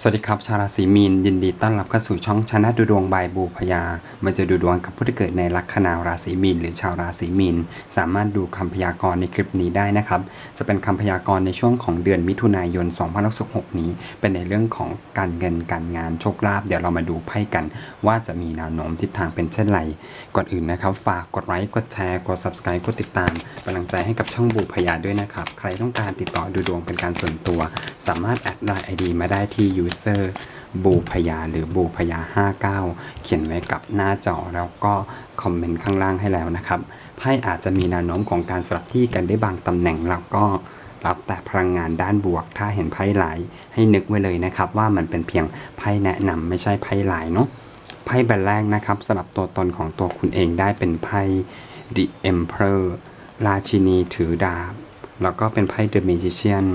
สวัสดีครับ ชาวราศีมีน ยินดีต้อนรับเข้าสู่ช่องชนะดูดวงบายบูพยา มันจะดูดวงกับผู้ที่เกิดในลัคนาราศีมีน หรือชาวราศีมีน สามารถดูคำพยากรณ์ในคลิปนี้ได้นะครับ จะเป็นคำพยากรณ์ในช่วงของเดือนมิถุนายน 2566 นี้ เป็นในเรื่องของการเงินการงานโชคลาภเดี๋ยวเรามาดูไพ่กัน ว่าจะมีแนวโน้มทิศทางเป็นเช่นไร ก่อนอื่นนะครับ ฝากกดไลค์กดแชร์กด subscribe กดติดตามกำลังใจให้กับช่องบูพยาด้วยนะครับใครต้องการติดต่อดูดวงเป็นการส่วนตัว สามารถแอดไลน์ ID มาได้ที่ user บูพยาหรือบูพยา 59 เขียนไว้กับหน้าจอแล้วก็คอมเมนต์ข้างล่างให้แล้วนะครับไพ่อาจจะมีแนวโน้มของการสลับที่กันได้บางตำแหน่งแล้วก็รับแต่พลังงานด้านบวก ถ้าเห็นไพ่หลายให้นึกไว้เลยนะครับว่ามันเป็นเพียงไพ่แนะนำไม่ใช่ไพ่หลายเนาะไพ่ใบแรกนะครับสลับตัวตนของตัวคุณเองได้เป็นไพ่ The Emperor ราชินีถือดาบ แล้วก็เป็นไพ่ The Magician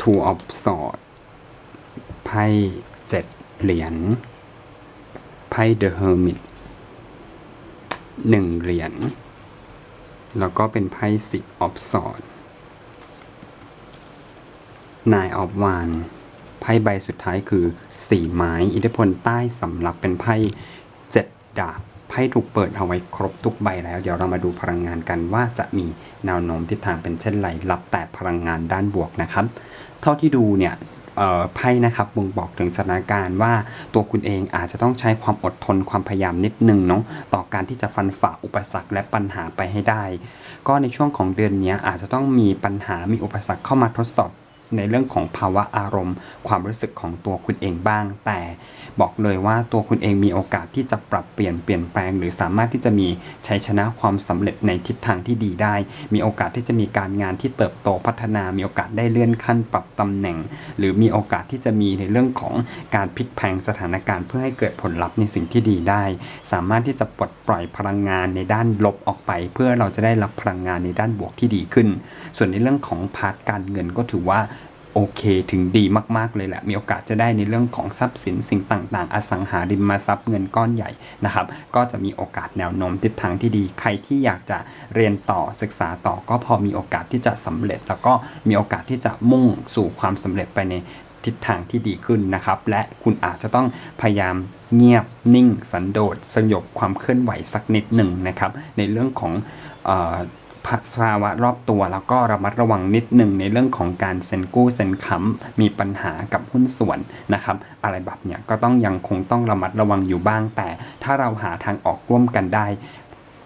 Two of Swords ไพ่เจ็ดเหรียญ ไพ่เดอะเฮอร์มิตหนึ่งเหรียญ แล้วก็เป็นไพ่สิบออฟสอดนายออฟวานไพ่ใบสุดท้ายคือสี่ไม้ อิทธิพลใต้สำหรับเป็นไพ่เจ็ดดาบไพ่ถูกเปิดเอาไว้ครบทุกใบแล้ว เดี๋ยวเรามาดูพลังงานกันว่าจะมีแนวโน้มทิศทางเป็นเช่นไรรับแต่พลังงานด้านบวกนะครับ เท่าที่ดูเนี่ย ไพ่นะครับบ่งบอกถึงสถานการณ์ว่าตัวคุณเองอาจจะต้องใช้ความอดทนความพยายามนิดนึงเนาะต่อการที่จะฟันฝ่าอุปสรรคและปัญหาไปให้ได้ ก็ในช่วงของเดือนนี้อาจจะต้องมีปัญหามีอุปสรรคเข้ามาทดสอบ ในเรื่องของภาวะอารมณ์ ความรู้สึกของตัวคุณเองบ้าง แต่บอกเลยว่าตัวคุณเองมีโอกาสที่จะปรับเปลี่ยนเปลี่ยนแปลง หรือสามารถที่จะมีชัยชนะความสำเร็จในทิศทางที่ดีได้ มีโอกาสที่จะมีการงานที่เติบโตพัฒนา มีโอกาสได้เลื่อนขั้นปรับตำแหน่ง หรือมีโอกาสที่จะมีในเรื่องของการพลิกแพงสถานการณ์ เพื่อให้เกิดผลลัพธ์ในสิ่งที่ดีได้ สามารถที่จะปลดปล่อยพลังงานในด้านลบออกไป เพื่อเราจะได้รับพลังงานในด้านบวกที่ดีขึ้น ส่วนในเรื่องของพาร์ทการเงินก็ถือว่า โอเคถึงดีมาก ๆ เลยแหละ มีโอกาสจะได้ในเรื่องของทรัพย์สินสิ่งต่าง ๆ อสังหาริมทรัพย์เงินก้อนใหญ่นะครับ ก็จะมีโอกาสแนวโน้มทิศทางที่ดี ใครที่อยากจะเรียนต่อศึกษาต่อก็พอมีโอกาสที่จะสำเร็จ แล้วก็มีโอกาสที่จะมุ่งสู่ความสำเร็จไปในทิศทางที่ดีขึ้นนะครับ และคุณอาจจะต้องพยายามเงียบนิ่ง สันโดษสยบความเคลื่อนไหวสักนิดหนึ่งนะครับ ในเรื่องของ เออภาวะรอบตัวแล้วก็ระมัดระวังนิดหนึ่งในเรื่องของการเซ็นกู้เซ็นค้ำมีปัญหากับหุ้นส่วนนะครับ อะไรแบบเนี้ยก็ต้องยังคงต้องระมัดระวังอยู่บ้าง แต่ถ้าเราหาทางออกร่วมกันได้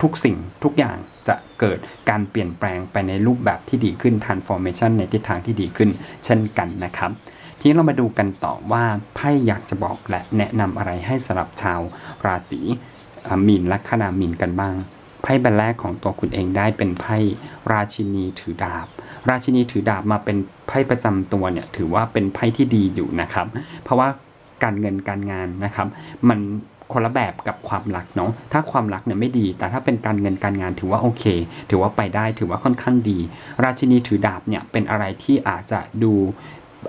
ทุกสิ่งทุกอย่างจะเกิดการเปลี่ยนแปลงไปในรูปแบบที่ดีขึ้น transformation ในทิศทางที่ดีขึ้น เช่นกันนะครับทีนี้เรามาดูกันต่อว่าไพ่อยากจะบอกและแนะนำอะไรให้สำหรับชาวราศีมีนลัคนามีนกันบ้าง ไพ่ใบแรกของตัวคุณเองได้เป็นไพ่ราชินีถือดาบ ราชินีถือดาบมาเป็นไพ่ประจำตัวเนี่ยถือว่าเป็นไพ่ที่ดีอยู่นะครับ เพราะว่าการเงินการงานนะครับ มันคนละแบบกับความรักเนาะ ถ้าความรักเนี่ยไม่ดี แต่ถ้าเป็นการเงินการงานถือว่าโอเค ถือว่าไปได้ ถือว่าค่อนข้างดี ราชินีถือดาบเนี่ยเป็นอะไรที่อาจจะดู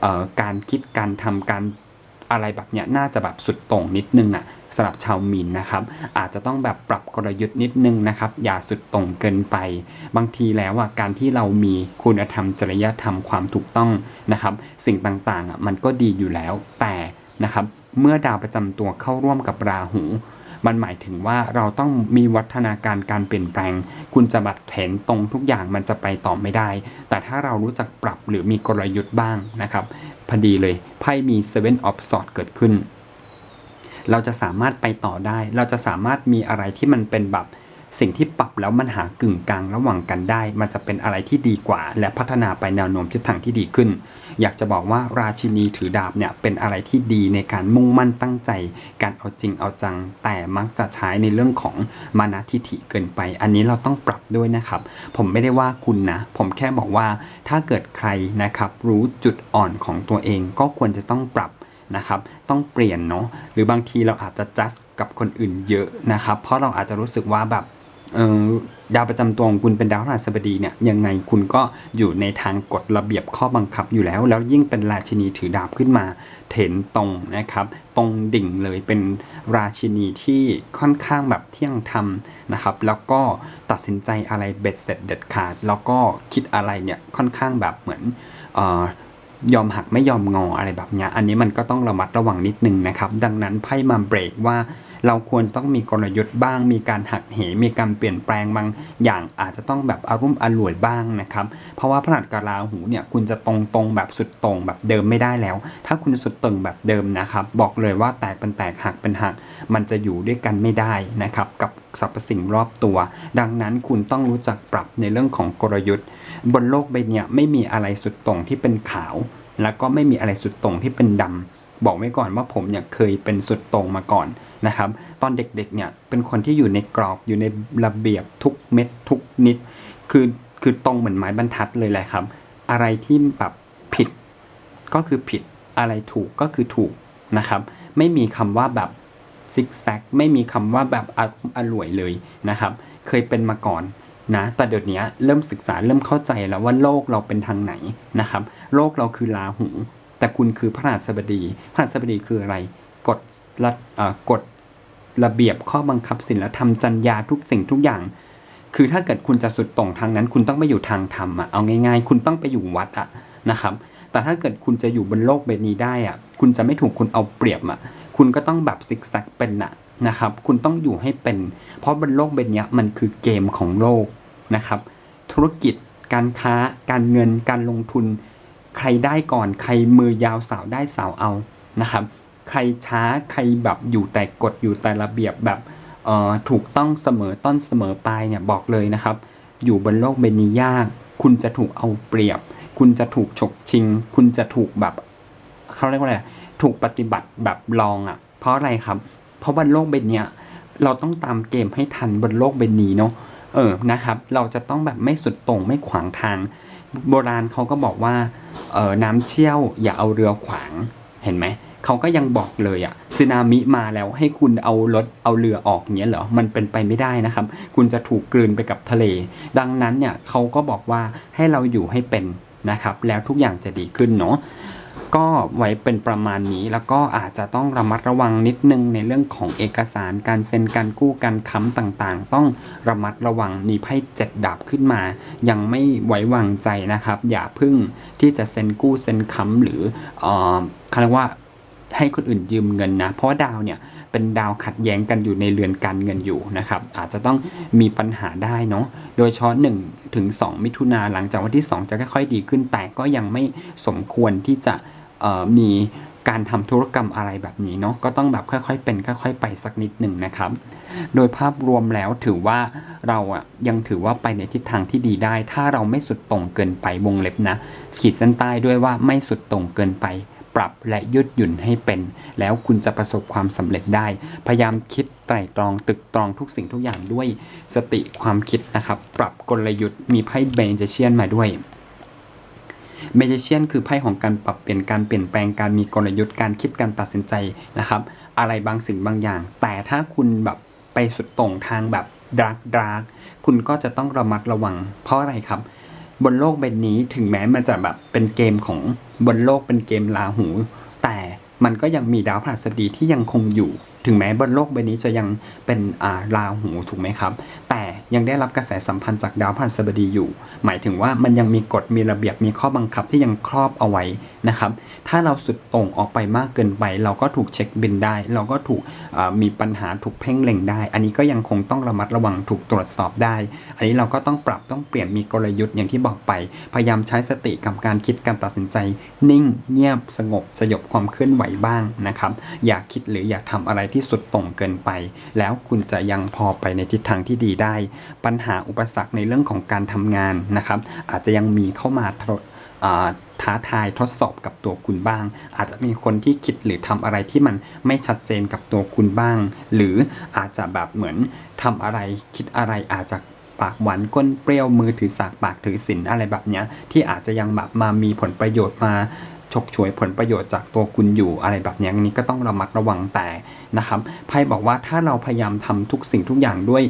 เอ่อการคิดการทำการอะไรแบบเนี้ยน่าจะแบบสุดโต่งนิดนึงอะ สำหรับชาวมีนนะครับ อาจจะต้องแบบปรับกลยุทธ์นิดนึงนะครับ อย่าสุดต่งเกินไป บางทีแล้วอะการที่เรามีคุณธรรมจริยธรรมความถูกต้องนะครับ สิ่งต่างๆอะมันก็ดีอยู่แล้วแต่นะครับเมื่อดาวประจำตัวเข้าร่วมกับราหู มันหมายถึงว่าเราต้องมีวัฒนาการการเปลี่ยนแปลง คุณจะบัดเถนตรงทุกอย่างมันจะไปต่อไม่ได้ แต่ถ้าเรารู้จักปรับหรือมีกลยุทธ์บ้างนะครับ พอดีเลยไพ่มี Seven of Swords เกิดขึ้น เราจะสามารถไปต่อได้ เราจะสามารถมีอะไรที่มันเป็นแบบสิ่งที่ปรับแล้วมันหากึ่งกลางระหว่างกันได้ มันจะเป็นอะไรที่ดีกว่า และพัฒนาไปแนวโน้มทิศทางที่ดีขึ้น อยากจะบอกว่าราชินีถือดาบเนี่ยเป็นอะไรที่ดีในการมุ่งมั่นตั้งใจ การเอาจริงเอาจัง แต่มักจะใช้ในเรื่องของมานะทิฐิเกินไป อันนี้เราต้องปรับด้วยนะครับ ผมไม่ได้ว่าคุณนะ ผมแค่บอกว่าถ้าเกิดใครนะครับรู้จุดอ่อนของตัวเองก็ควรจะต้องปรับ นะครับ ต้องเปลี่ยนเนาะหรือบางทีเราอาจจะจัดกับคนอื่นเยอะนะครับ เพราะเราอาจจะรู้สึกว่าแบบดาวประจำตัวของคุณเป็นดาวพฤหัสบดีเนี่ยยังไงคุณก็อยู่ในทางกฎระเบียบข้อบังคับอยู่แล้ว แล้วยิ่งเป็นราชินีถือดาบขึ้นมาเถนตรงนะครับ ตรงดิ่งเลยเป็นราชินีที่ค่อนข้างแบบเที่ยงธรรมนะครับ แล้วก็ตัดสินใจอะไรเบ็ดเสร็จเด็ดขาด แล้วก็คิดอะไรเนี่ยค่อนข้างแบบเหมือนเยอมหักไม่ยอมงออะไรแบบเนี้ยอันนี้มันก็ต้องระมัดระวังนิดนึงนะครับ ดังนั้นไพ่มาเบรกว่าเราควรต้องมีกลยุทธ์บ้าง มีการหักเห มีการเปลี่ยนแปลงบางอย่างอาจจะต้องแบบอารมณ์อร่วยบ้างนะครับ เพราะว่าพระหัตถ์กราหูเนี่ยคุณจะตรงตรงแบบสุดตรงแบบเดิมไม่ได้แล้ว ถ้าคุณสุดตรงแบบเดิมนะครับ บอกเลยว่าแตกเป็นแตกหักเป็นหัก มันจะอยู่ด้วยกันไม่ได้นะครับ กับสรรพสิ่งรอบตัว ดังนั้นคุณต้องรู้จักปรับในเรื่องของกลยุทธ์ บนโลกใบนี้ไม่มีอะไรสุดตรงที่เป็นขาว แล้วก็ไม่มีอะไรสุดตรงที่เป็นดำบอกไว้ก่อนว่าผมเนี่ยเคยเป็นสุดตรงมาก่อนนะครับ ตอนเด็กๆเนี่ยเป็นคนที่อยู่ในกรอบอยู่ในระเบียบทุกเม็ดทุกนิด คือคือตรงเหมือนไม้บรรทัดเลยแหละครับ อะไรที่แบบผิดก็คือผิดอะไรถูกก็คือถูกนะครับ ไม่มีคำว่าแบบซิกแซกไม่มีคำว่าแบบอรมณ์อร่วยเลยนะครับ เคยเป็นมาก่อน นะแต่เดี๋ยวนี้เริ่มศึกษาเริ่มเข้าใจแล้วว่าโลกเราเป็นทางไหนนะครับ โลกเราคือราหู แต่คุณคือพระราชบดี พระราชบดีคืออะไรกฎรัฐเอ่อกฎระเบียบข้อบังคับศีลธรรมจรรยาทุกสิ่งทุกอย่าง คือถ้าเกิดคุณจะสุดตรงทางนั้น คุณต้องไปอยู่ทางธรรมอะเอาง่าย ๆ คุณต้องไปอยู่วัดอะนะครับ แต่ถ้าเกิดคุณจะอยู่บนโลกใบนี้ได้อะคุณจะไม่ถูกคนเอาเปรียบอะคุณก็ต้องแบบซิกแซกเป็นอะ นะครับ คุณต้องอยู่ให้เป็น เพราะบนโลกใบเนี้ยมันคือเกมของโลกนะครับ ธุรกิจ การค้า การเงิน การลงทุน ใครได้ก่อน ใครมือยาวสาวได้สาวเอา นะครับ ใครช้า ใครแบบอยู่แต่กฎอยู่แต่ระเบียบแบบถูกต้องเสมอต้นเสมอปลายเนี่ยบอกเลยนะครับ อยู่บนโลกใบนี้ยาก คุณจะถูกเอาเปรียบ คุณจะถูกฉกชิง คุณจะถูกแบบเขาเรียกว่าอะไร ถูกปฏิบัติแบบลองอะ เพราะอะไรครับ เพราะบนโลกใบเนี้ยเราต้องตามเกมให้ทันบนโลกใบนี้เนาะเออนะครับ เราจะต้องแบบไม่สุดต่งไม่ขวางทาง โบราณเขาก็บอกว่าเออน้ำเชี่ยวอย่าเอาเรือขวางเห็นไหมเขาก็ยังบอกเลยอะสึนามิมาแล้วให้คุณเอารถเอาเรือออกเงี้ยเหรอ มันเป็นไปไม่ได้นะครับ คุณจะถูกกลืนไปกับทะเล ดังนั้นเนี่ยเขาก็บอกว่าให้เราอยู่ให้เป็นนะครับ แล้วทุกอย่างจะดีขึ้นเนาะ ก็ไว้เป็นประมาณนี้แล้วก็อาจจะต้องระมัดระวังนิดนึงในเรื่องของเอกสารการเซ็นการกู้การค้ำต่างๆ ต้องระมัดระวังมีไพ่เจ็ดดาบขึ้นมา ยังไม่ไว้วางใจนะครับ อย่าพึ่งที่จะเซ็นกู้เซ็นค้ำหรือเออเขาเรียกว่าให้คนอื่นยืมเงินนะ เพราะดาวเนี่ยเป็นดาวขัดแย้งกันอยู่ในเรือนการเงินอยู่นะครับ อาจจะต้องมีปัญหาได้เนาะโดยเฉพาะ1ถึง2มิถุนาหลังจากวันที่ 2 จะค่อยๆดีขึ้นแต่ก็ยังไม่สมควรที่จะ มีการทำธุรกรรมอะไรแบบนี้เนาะก็ต้องแบบค่อยๆเป็นค่อย ๆ ไปสักนิดหนึ่งนะครับ โดยภาพรวมแล้วถือว่าเราอะยังถือว่าไปในทิศทางที่ดีได้ ถ้าเราไม่สุดตรงเกินไปวงเล็บนะ ขีดเส้นใต้ด้วยว่าไม่สุดตรงเกินไปปรับและยืดหยุ่นให้เป็น แล้วคุณจะประสบความสำเร็จได้ พยายามคิดไตร่ตรองตึกตรองทุกสิ่งทุกอย่างด้วยสติความคิดนะครับ ปรับกลยุทธ์มีไพ่เบนเจเชียนมาด้วย เมจิเชียนคือไพ่ของการปรับเปลี่ยนการเปลี่ยนแปลงการมีกลยุทธ์การคิดการตัดสินใจนะครับ อะไรบางสิ่งบางอย่าง แต่ถ้าคุณแบบไปสุดต่งทางแบบดาร์กดาร์กคุณก็จะต้องระมัดระวัง เพราะอะไรครับ บนโลกใบนี้ถึงแม้มันจะแบบเป็นเกมของบนโลกเป็นเกมลาหู แต่มันก็ยังมีดาวพฤหัสบดีที่ยังคงอยู่ ถึงแม้บนโลกใบนี้จะยังเป็นาราหูถูกไหมครับ แต่ยังได้รับกระแสสัมพันธ์จากดาวพฤหัสบดีอยู่ หมายถึงว่ามันยังมีกฎมีระเบียบมีข้อบังคับที่ยังครอบเอาไว้นะครับ ถ้าเราสุดต่งออกไปมากเกินไป เราก็ถูกเช็คบินได้ เราก็ถูกมีปัญหาถูกเพ่งเล็งได้ อันนี้ก็ยังคงต้องระมัดระวังถูกตรวจสอบได้ อันนี้เราก็ต้องปรับต้องเปลี่ยนมีกลยุทธ์อย่างที่บอกไป พยายามใช้สติกับการคิดการตัดสินใจ นิ่ง เงียบสงบสยบความเคลื่อนไหวบ้างนะครับ อย่าคิดหรืออย่าทำอะไรที่สุดต่งเกินไป แล้วคุณจะยังพอไปในทิศทางที่ดีได้ ปัญหาอุปสรรคในเรื่องของการทำงานนะครับ อาจจะยังมีเข้ามาท้าทายทดสอบกับตัวคุณบ้าง อาจจะมีคนที่คิดหรือทำอะไรที่มันไม่ชัดเจนกับตัวคุณบ้าง หรืออาจจะแบบเหมือนทำอะไรคิดอะไรอาจจะปากหวานก้นเปรี้ยวมือถือสากปากถือสินอะไรแบบเนี้ยที่อาจจะยังแบบมามีผลประโยชน์มาฉกฉวยผลประโยชน์จากตัวคุณอยู่อะไรแบบนี้นี้ก็ต้องระมัดระวังแต่ นะครับไพ่บอกว่าถ้าเราพยายามทำทุกสิ่งทุกอย่างด้วย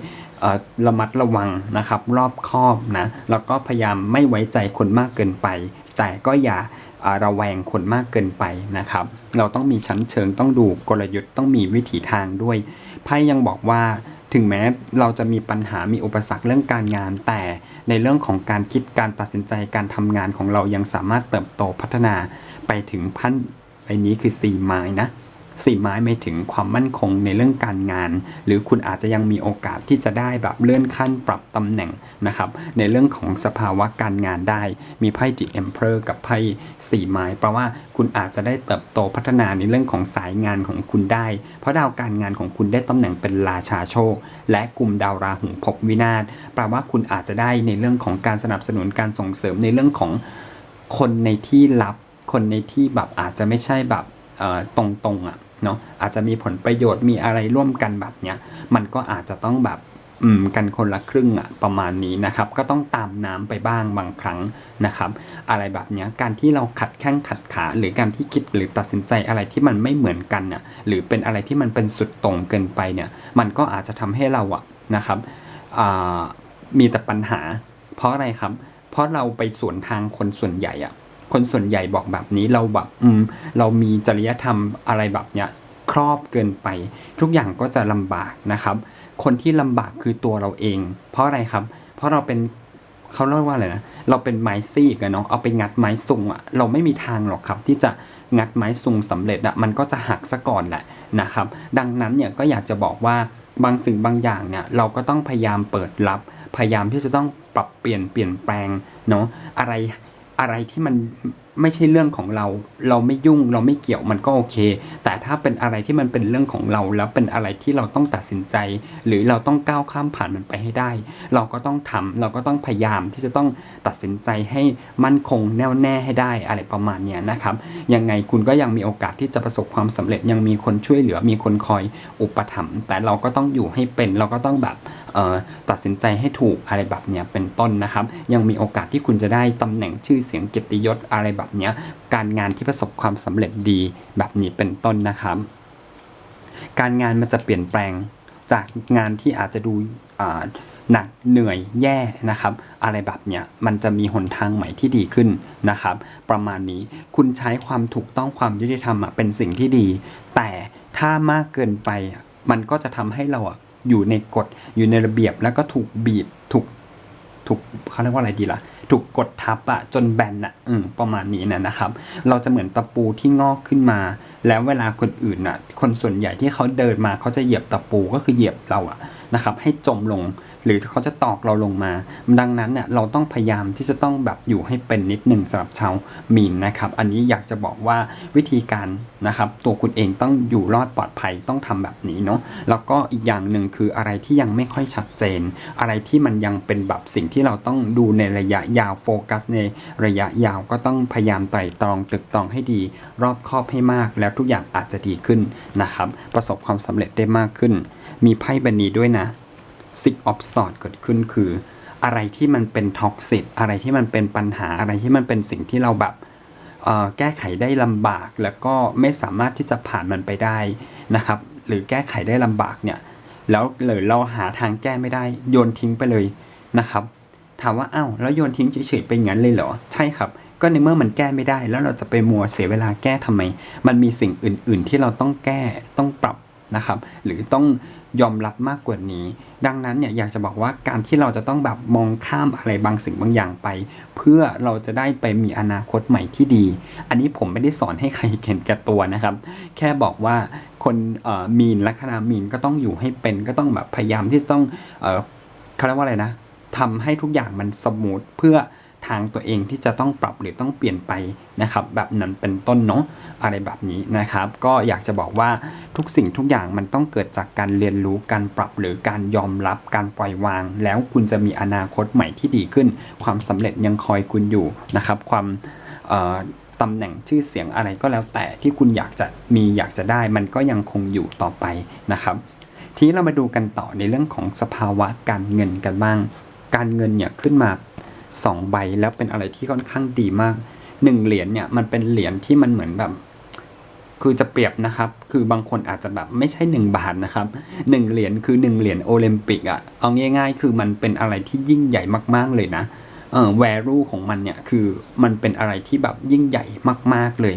ระมัดระวังนะครับ รอบคอบนะแล้วก็พยายามไม่ไว้ใจคนมากเกินไป แต่ก็อย่าระแวงคนมากเกินไปนะครับ เราต้องมีชั้นเชิงต้องดูกลยุทธ์ต้องมีวิถีทางด้วยไพ่ยังบอกว่าถึงแม้เราจะมีปัญหามีอุปสรรคเรื่องการงาน แต่ในเรื่องของการคิดการตัดสินใจการทำงานของเรายังสามารถเติบโตพัฒนาไปถึงพันใบนี้คือสี่ไม้นะ สี่ไม้ไม่ถึงความมั่นคงในเรื่องการงาน หรือคุณอาจจะยังมีโอกาสที่จะได้แบบเลื่อนขั้นปรับตำแหน่งนะครับ ในเรื่องของสภาวะการงานได้ มีไพ่ The Emperor กับไพ่สี่ไม้แปลว่าคุณอาจจะได้เติบโตพัฒนาในเรื่องของสายงานของคุณได้ เพราะดาวการงานของคุณได้ตำแหน่งเป็นราชาโชค และกลุ่มดาวราหูภพวินาศแปลว่าคุณอาจจะได้ในเรื่องของการสนับสนุนการส่งเสริมในเรื่องของคนในที่ลับ คนในที่แบบอาจจะไม่ใช่แบบตรงๆอะ เนาะอาจจะมีผลประโยชน์มีอะไรร่วมกันแบบเนี้ยมันก็อาจจะต้องแบบอืมกันคนละครึ่งอะประมาณนี้นะครับ ก็ต้องตามน้ำไปบ้างบางครั้งนะครับ อะไรแบบเนี้ยการที่เราขัดแข้งขัดขา หรือการที่คิดหรือตัดสินใจอะไรที่มันไม่เหมือนกันน่ะหรือเป็นอะไรที่มันเป็นสุดตรงเกินไปเนี่ย มันก็อาจจะทำให้เราอะนะครับมีแต่ปัญหา เพราะอะไรครับ เพราะเราไปสวนทางคนส่วนใหญ่อะ คนส่วนใหญ่บอกแบบนี้เราแบบอืมเรามีจริยธรรมอะไรแบบเนี้ยครอบเกินไป ทุกอย่างก็จะลำบากนะครับ คนที่ลำบากคือตัวเราเอง เพราะอะไรครับ เพราะเราเป็นเขาเรียกว่าอะไรนะเราเป็นไม้ซีกอะเนาะเอาไปงัดไม้ซุงอะเราไม่มีทางหรอกครับ ที่จะงัดไม้ซุงสำเร็จอะมันก็จะหักซะก่อนแหละนะครับ ดังนั้นเนี่ยก็อยากจะบอกว่าบางสิ่งบางอย่างเนี่ยเราก็ต้องพยายามเปิดรับ พยายามที่จะต้องปรับเปลี่ยนเปลี่ยนแปลงเนาะอะไร อะไรที่มันไม่ใช่เรื่องของเรา เราไม่ยุ่งเราไม่เกี่ยวมันก็โอเค แต่ถ้าเป็นอะไรที่มันเป็นเรื่องของเรา แล้วเป็นอะไรที่เราต้องตัดสินใจ หรือเราต้องก้าวข้ามผ่านมันไปให้ได้ เราก็ต้องทำเราก็ต้องพยายามที่จะต้องตัดสินใจให้มั่นคงแน่วแน่ให้ได้อะไรประมาณเนี้ยนะครับยังไงคุณก็ยังมีโอกาสที่จะประสบความสำเร็จยังมีคนช่วยเหลือมีคนคอยอุปถัมภ์แต่เราก็ต้องอยู่ให้เป็นเราก็ต้องแบบ ตัดสินใจให้ถูกอะไรแบบเนี้ยเป็นต้นนะครับ ยังมีโอกาสที่คุณจะได้ตำแหน่งชื่อเสียงเกียรติยศอะไรแบบเนี้ยการงานที่ประสบความสำเร็จดีแบบนี้เป็นต้นนะครับ การงานมันจะเปลี่ยนแปลงจากงานที่อาจจะดูอ่าหนักเหนื่อยแย่นะครับ อะไรแบบเนี้ยมันจะมีหนทางใหม่ที่ดีขึ้นนะครับ ประมาณนี้คุณใช้ความถูกต้องความยุติธรรมเป็นสิ่งที่ดี แต่ถ้ามากเกินไปมันก็จะทำให้เรา อยู่ในกฎอยู่ในระเบียบแล้วก็ถูกบีบถูกถูกเขาเรียกว่าอะไรดีล่ะ ถูกกดทับอะจนแบนอะอืมประมาณนี้นะนะครับ เราจะเหมือนตะปูที่งอกขึ้นมา แล้วเวลาคนอื่นอะคนส่วนใหญ่ที่เขาเดินมาเขาจะเหยียบตะปูก็คือเหยียบเราอะนะครับ ให้จมลง หรือเขาจะตอกเราลงมา ดังนั้นเนี่ยเราต้องพยายามที่จะต้องแบบอยู่ให้เป็นนิดหนึ่งสำหรับชาวมีนนะครับ อันนี้อยากจะบอกว่าวิธีการนะครับ ตัวคุณเองต้องอยู่รอดปลอดภัยต้องทำแบบนี้เนาะแล้วก็อีกอย่างหนึ่งคืออะไรที่ยังไม่ค่อยชัดเจน อะไรที่มันยังเป็นแบบสิ่งที่เราต้องดูในระยะยาวโฟกัสในระยะยาวก็ต้องพยายามไตร่ตรองตึกตรองให้ดี รอบคอบให้มากแล้วทุกอย่างอาจจะดีขึ้นนะครับ ประสบความสำเร็จได้มากขึ้น มีไพ่ใบนี้ด้วยนะ ซิกออฟสอดเกิดขึ้นคือ อะไรที่มันเป็นท็อกซิตอะไรที่มันเป็นปัญหาอะไรที่มันเป็นสิ่งที่เราแบบแก้ไขได้ลำบาก แล้วก็ไม่สามารถที่จะผ่านมันไปได้นะครับ หรือแก้ไขได้ลำบากเนี่ยแล้วหรือเราหาทางแก้ไม่ได้ โยนทิ้งไปเลยนะครับ ถามว่าอ้าวแล้วโยนทิ้งเฉยๆไปงั้นเลยเหรอ ใช่ครับ ก็ในเมื่อมันแก้ไม่ได้ แล้วเราจะไปมัวเสียเวลาแก้ทำไม มันมีสิ่งอื่น ๆ ที่เราต้องแก้ต้องปรับ นะครับ หรือต้องยอมรับมากกว่านี้ ดังนั้นเนี่ยอยากจะบอกว่าการที่เราจะต้องแบบมองข้ามอะไรบางสิ่งบางอย่างไป เพื่อเราจะได้ไปมีอนาคตใหม่ที่ดี อันนี้ผมไม่ได้สอนให้ใครเห็นแก่ตัวนะครับ แค่บอกว่าคนมีนลัคนามีนก็ต้องอยู่ให้เป็นก็ต้องแบบพยายามที่จะต้องเขาเรียกว่าอะไรนะทำให้ทุกอย่างมันสมูทเพื่อ ทางตัวเองที่จะต้องปรับหรือต้องเปลี่ยนไปนะครับแบบนั้นเป็นต้นเนาะอะไรแบบนี้นะครับ ก็อยากจะบอกว่าทุกสิ่งทุกอย่างมันต้องเกิดจากการเรียนรู้การปรับหรือการยอมรับการปล่อยวาง แล้วคุณจะมีอนาคตใหม่ที่ดีขึ้น ความสำเร็จยังคอยคุณอยู่นะครับ ความตำแหน่งชื่อเสียงอะไรก็แล้วแต่ที่คุณอยากจะมีอยากจะได้ มันก็ยังคงอยู่ต่อไปนะครับทีนี้เรามาดูกันต่อในเรื่องของสภาวะการเงินกันบ้าง การเงินเนี่ยขึ้นมา สองใบแล้วเป็นอะไรที่ค่อนข้างดีมากหนึ่งเหรียญเนี่ยมันเป็นเหรียญที่มันเหมือนแบบคือจะเปรียบนะครับ คือบางคนอาจจะแบบไม่ใช่ 1 บาทนะครับหนึ่งเหรียญคือ1เหรียญโอลิมปิกอะเอาง่าย ๆ คือมันเป็นอะไรที่ยิ่งใหญ่มากๆเลยนะเออ value ของมันเนี่ยคือมันเป็นอะไรที่แบบยิ่งใหญ่มากๆเลย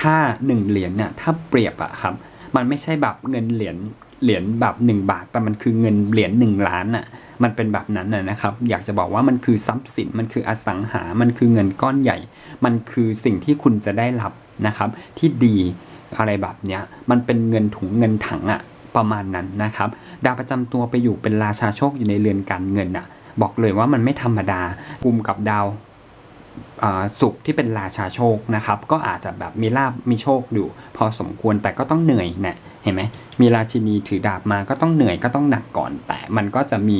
ถ้า 1 เหรียญเนี่ยถ้าเปรียบอะครับ มันไม่ใช่แบบเงินเหรียญเหรียญแบบ 1 บาท แต่มันคือเงินเหรียญ1ล้านอะ มันเป็นแบบนั้นนะนะครับ อยากจะบอกว่ามันคือทรัพย์สิน มันคืออสังหา มันคือเงินก้อนใหญ่ มันคือสิ่งที่คุณจะได้รับนะครับ ที่ดีอะไรแบบเนี้ย มันเป็นเงินถุงเงินถังอะประมาณนั้นนะครับ ดาวประจำตัวไปอยู่เป็นราชาโชคอยู่ในเรือนการเงินอะบอกเลยว่ามันไม่ธรรมดากลุ่มกับดาว สุขที่เป็นราชาโชคนะครับ ก็อาจจะแบบมีลาบมีโชคอยู่ พอสมควรแต่ก็ต้องเหนื่อยเนะเห็นไหมมีราชินีถือดาบมาก็ต้องเหนื่อยก็ต้องหนักก่อน แต่มันก็จะมี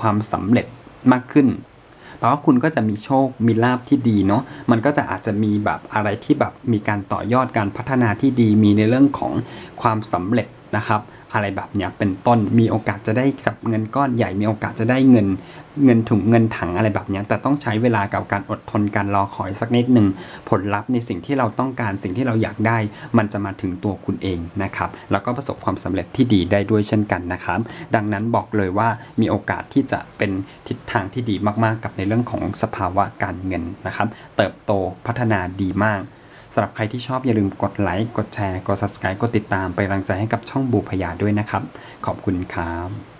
ความสำเร็จมากขึ้นเพราะว่าคุณก็จะมีโชค มีลาบที่ดีเนาะ มันก็จะอาจจะมีแบบอะไรที่แบบมีการต่อยอดการพัฒนาที่ดี มีในเรื่องของความสำเร็จนะครับ อะไรแบบเนี้ยเป็นต้นมีโอกาสจะได้จับเงินก้อนใหญ่มีโอกาสจะได้เงินเงินถุงเงินถังอะไรแบบเนี้ยแต่ต้องใช้เวลากับการอดทนการรอคอยสักนิดหนึ่งผลลัพธ์ในสิ่งที่เราต้องการสิ่งที่เราอยากได้ มันจะมาถึงตัวคุณเองนะครับแล้วก็ประสบความสำเร็จที่ดีได้ด้วยเช่นกันนะครับ ดังนั้นบอกเลยว่ามีโอกาสที่จะเป็นทิศทางที่ดีมากๆ กับในเรื่องของสภาวะการเงินนะครับ เติบโตพัฒนาดีมาก สำหรับใครที่ชอบอย่าลืมกดไลค์กดแชร์กด subscribe กดติดตามไปรังใจให้กับช่องบูพยาด้วยนะครับ ขอบคุณครับ